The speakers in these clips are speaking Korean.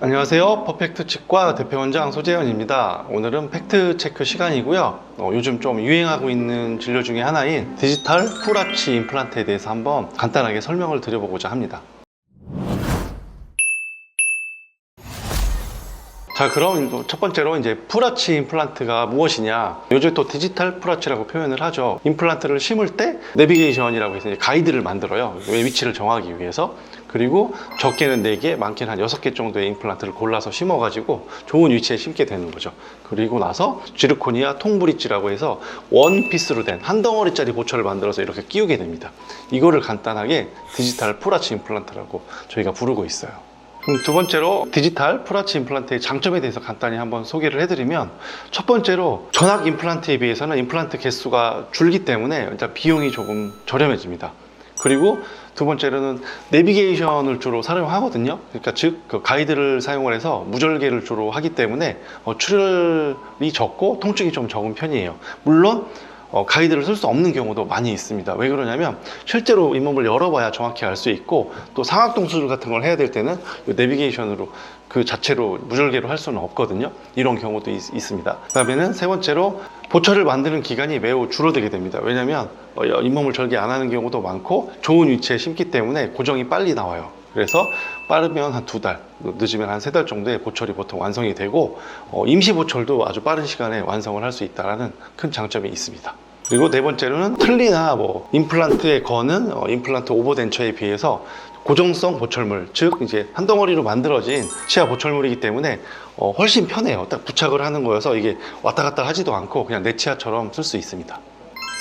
안녕하세요. 퍼펙트 치과 대표원장 소재현입니다. 오늘은 팩트 체크 시간이고요. 어, 요즘 좀 유행하고 있는 진료 중에 하나인 디지털 풀아치 임플란트에 대해서 한번 간단하게 설명을 드려보고자 합니다. 자 그럼 첫 번째로 이제 풀아치 임플란트가 무엇이냐? 요즘 또 디지털 풀아치라고 표현을 하죠. 임플란트를 심을 때 내비게이션이라고 해서 가이드를 만들어요. 왜 위치를 정하기 위해서. 그리고 적게는 4개 많게는 한 6개 정도의 임플란트를 골라서 심어 가지고 좋은 위치에 심게 되는 거죠. 그리고 나서 지르코니아 통브릿지라고 해서 원피스로 된 한 덩어리짜리 보철을 만들어서 이렇게 끼우게 됩니다. 이거를 간단하게 디지털 풀아치 임플란트라고 저희가 부르고 있어요 그럼 두 번째로 디지털 풀아치 임플란트의 장점에 대해서 간단히 한번 소개를 해드리면 첫 번째로 전학 임플란트에 비해서는 임플란트 개수가 줄기 때문에 일단 비용이 조금 저렴해집니다. 그리고 두 번째로는 내비게이션을 주로 사용하거든요. 그러니까 즉 그 가이드를 사용을 해서 무절개를 주로 하기 때문에 어, 출혈이 적고 통증이 좀 적은 편이에요. 물론 어, 가이드를 쓸 수 없는 경우도 많이 있습니다. 왜 그러냐면 실제로 잇몸을 열어봐야 정확히 알 수 있고 또 상악동 수술 같은 걸 해야 될 때는 이 내비게이션으로 그 자체로 무절개로 할 수는 없거든요. 이런 경우도 있, 습니다 그다음에는 세 번째로 보철을 만드는 기간이 매우 줄어들게 됩니다. 왜냐하면 어, 잇몸을 절개 안 하는 경우도 많고 좋은 위치에 심기 때문에 고정이 빨리 나와요. 그래서 빠르면 한 두 달, 늦으면 한 세 달 정도에 보철이 보통 완성이 되고 어, 임시 보철도 아주 빠른 시간에 완성을 할 수 있다는 큰 장점이 있습니다. 그리고 네 번째로는 틀니나 뭐 임플란트에 거는 어, 임플란트 오버덴처에 비해서 고정성 보철물, 즉 이제 한 덩어리로 만들어진 치아 보철물이기 때문에 어, 훨씬 편해요. 딱 부착을 하는 거여서 이게 왔다 갔다 하지도 않고 그냥 내 치아처럼 쓸 수 있습니다.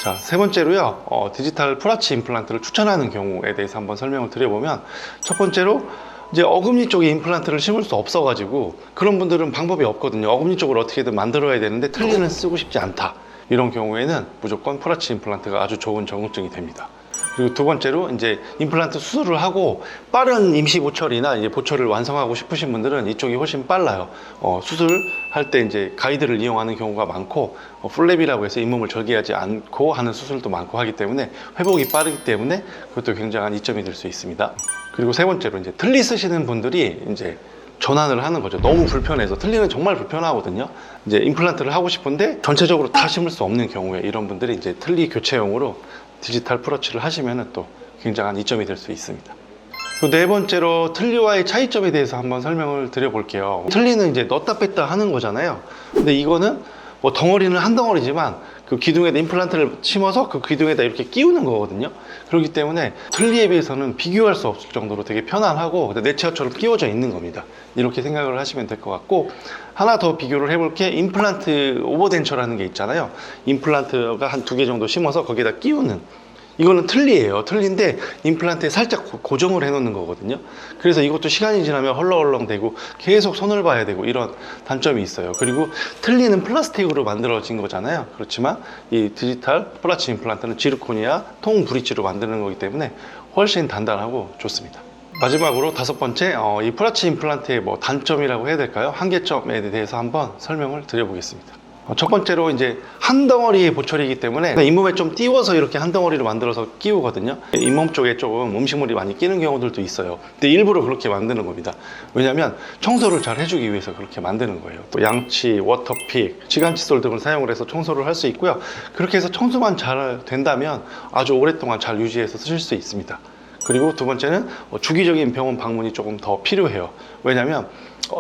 자, 세 번째로요, 어, 디지털 풀아치 임플란트를 추천하는 경우에 대해서 한번 설명을 드려보면, 첫 번째로, 이제 어금니 쪽에 임플란트를 심을 수 없어가지고, 그런 분들은 방법이 없거든요. 어금니 쪽을 어떻게든 만들어야 되는데, 틀니는 쓰고 싶지 않다. 이런 경우에는 무조건 풀아치 임플란트가 아주 좋은 적응증이 됩니다. 그리고 두 번째로 이제 임플란트 수술을 하고 빠른 임시 보철이나 이제 보철을 완성하고 싶으신 분들은 이쪽이 훨씬 빨라요. 어, 수술할 때 이제 가이드를 이용하는 경우가 많고 어, 풀랩이라고 해서 잇몸을 절개하지 않고 하는 수술도 많고 하기 때문에 회복이 빠르기 때문에 그것도 굉장한 이점이 될 수 있습니다. 그리고 세 번째로 이제 틀니 쓰시는 분들이 이제 전환을 하는 거죠. 너무 불편해서 틀니는 정말 불편하거든요. 이제 임플란트를 하고 싶은데 전체적으로 다 심을 수 없는 경우에 이런 분들이 이제 틀니 교체용으로 디지털 프로치를 하시면 또 굉장한 이점이 될 수 있습니다. 네 번째로 틀니와의 차이점에 대해서 한번 설명을 드려볼게요. 틀니는 이제 넣었다 뺐다 하는 거잖아요. 근데 이거는 뭐 덩어리는 한 덩어리지만 그 기둥에다 임플란트를 심어서 그 기둥에다 이렇게 끼우는 거거든요. 그렇기 때문에 틀니에 비해서는 비교할 수 없을 정도로 되게 편안하고 내 치아처럼 끼워져 있는 겁니다. 이렇게 생각을 하시면 될 것 같고 하나 더 비교를 해볼 게 임플란트 오버덴처라는 게 있잖아요. 임플란트가 한 두 개 정도 심어서 거기에다 끼우는 이거는 틀니예요. 틀니인데 임플란트에 살짝 고- 고정을 해놓는 거거든요. 그래서 이것도 시간이 지나면 헐렁헐렁대고 계속 손을 봐야 되고 이런 단점이 있어요. 그리고 틀니는 플라스틱으로 만들어진 거잖아요. 그렇지만 이 디지털 플라치 임플란트는 지르코니아 통 브릿지로 만드는 거기 때문에 훨씬 단단하고 좋습니다. 마지막으로 다섯 번째, 어, 이 플라치 임플란트의 뭐 단점이라고 해야 될까요? 한계점에 대해서 한번 설명을 드려보겠습니다. 어, 첫 번째로 이제 한 덩어리의 보철이기 때문에 잇몸에 좀 띄워서 이렇게 한 덩어리로 만들어서 끼우거든요. 잇몸 쪽에 조금 음식물이 많이 끼는 경우들도 있어요. 근데 일부러 그렇게 만드는 겁니다. 왜냐하면 청소를 잘 해주기 위해서 그렇게 만드는 거예요. 또 양치, 워터픽, 시간칫솔 등을 사용을 해서 청소를 할 수 있고요. 그렇게 해서 청소만 잘 된다면 아주 오랫동안 잘 유지해서 쓰실 수 있습니다. 그리고 두 번째는 어, 주기적인 병원 방문이 조금 더 필요해요. 왜냐하면 어,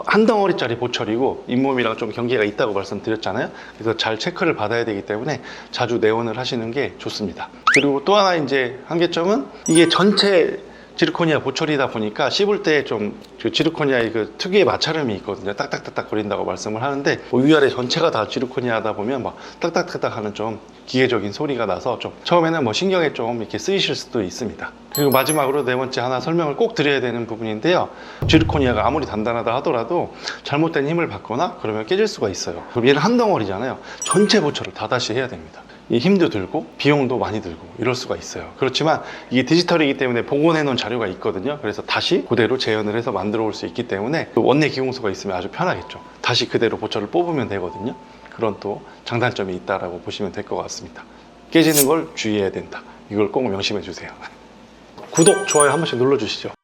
한 덩어리짜리 보철이고 잇몸이랑 좀 경계가 있다고 말씀드렸잖아요. 그래서 잘 체크를 받아야 되기 때문에 자주 내원을 하시는 게 좋습니다. 그리고 또 하나 이제 한계점은 이게 전체 지르코니아 보철이다 보니까 씹을 때 좀 지르코니아의 그 특유의 마찰음이 있거든요. 딱딱딱딱 거린다고 말씀을 하는데 뭐 위아래 전체가 다 지르코니아다 보면 막 딱딱딱딱 하는 좀 기계적인 소리가 나서 좀 처음에는 뭐 신경에 좀 이렇게 쓰이실 수도 있습니다. 그리고 마지막으로 네 번째 하나 설명을 꼭 드려야 되는 부분인데요. 지르코니아가 아무리 단단하다 하더라도 잘못된 힘을 받거나 그러면 깨질 수가 있어요. 그럼 얘는 한 덩어리잖아요. 전체 보철을 다 다시 해야 됩니다. 이 힘도 들고 비용도 많이 들고 이럴 수가 있어요. 그렇지만 이게 디지털이기 때문에 복원해 놓은 자료가 있거든요. 그래서 다시 그대로 재현을 해서 만들어 올 수 있기 때문에 또 원내 기공소가 있으면 아주 편하겠죠. 다시 그대로 보철을 뽑으면 되거든요. 그런 또 장단점이 있다라고 보시면 될 것 같습니다. 깨지는 걸 주의해야 된다. 이걸 꼭 명심해 주세요. 구독, 좋아요 한 번씩 눌러주시죠.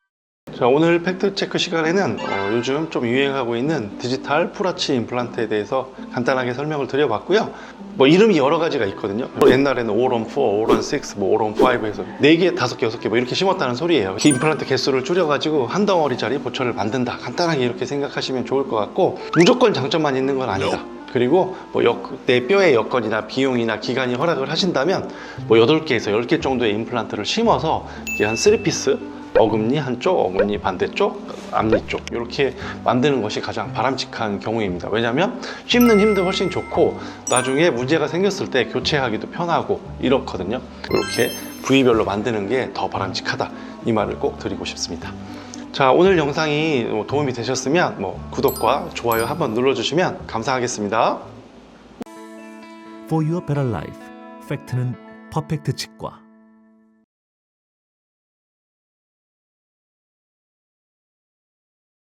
자, 오늘 팩트체크 시간에는 어, 요즘 좀 유행하고 있는 디지털 풀아치 임플란트에 대해서 간단하게 설명을 드려봤고요. 뭐 이름이 여러 가지가 있거든요. 옛날에는 오런 4, 오런 6, 뭐 오런 5에서 4개, 5개, 6개 뭐 이렇게 심었다는 소리예요. 그 임플란트 개수를 줄여가지고 한 덩어리짜리 보철을 만든다. 간단하게 이렇게 생각하시면 좋을 것 같고 무조건 장점만 있는 건 아니다. 그리고 뭐 여- 내 뼈의 여건이나 비용이나 기간이 허락을 하신다면 뭐 8개에서 10개 정도의 임플란트를 심어서 한 3피스 어금니 한쪽, 어금니 반대쪽, 앞니 쪽 이렇게 만드는 것이 가장 바람직한 경우입니다. 왜냐하면 씹는 힘도 훨씬 좋고 나중에 문제가 생겼을 때 교체하기도 편하고 이렇거든요. 이렇게 부위별로 만드는 게 더 바람직하다 이 말을 꼭 드리고 싶습니다. 자 오늘 영상이 뭐 도움이 되셨으면 뭐 구독과 좋아요 한번 눌러주시면 감사하겠습니다. For Your Better Life 팩트는 퍼펙트 치과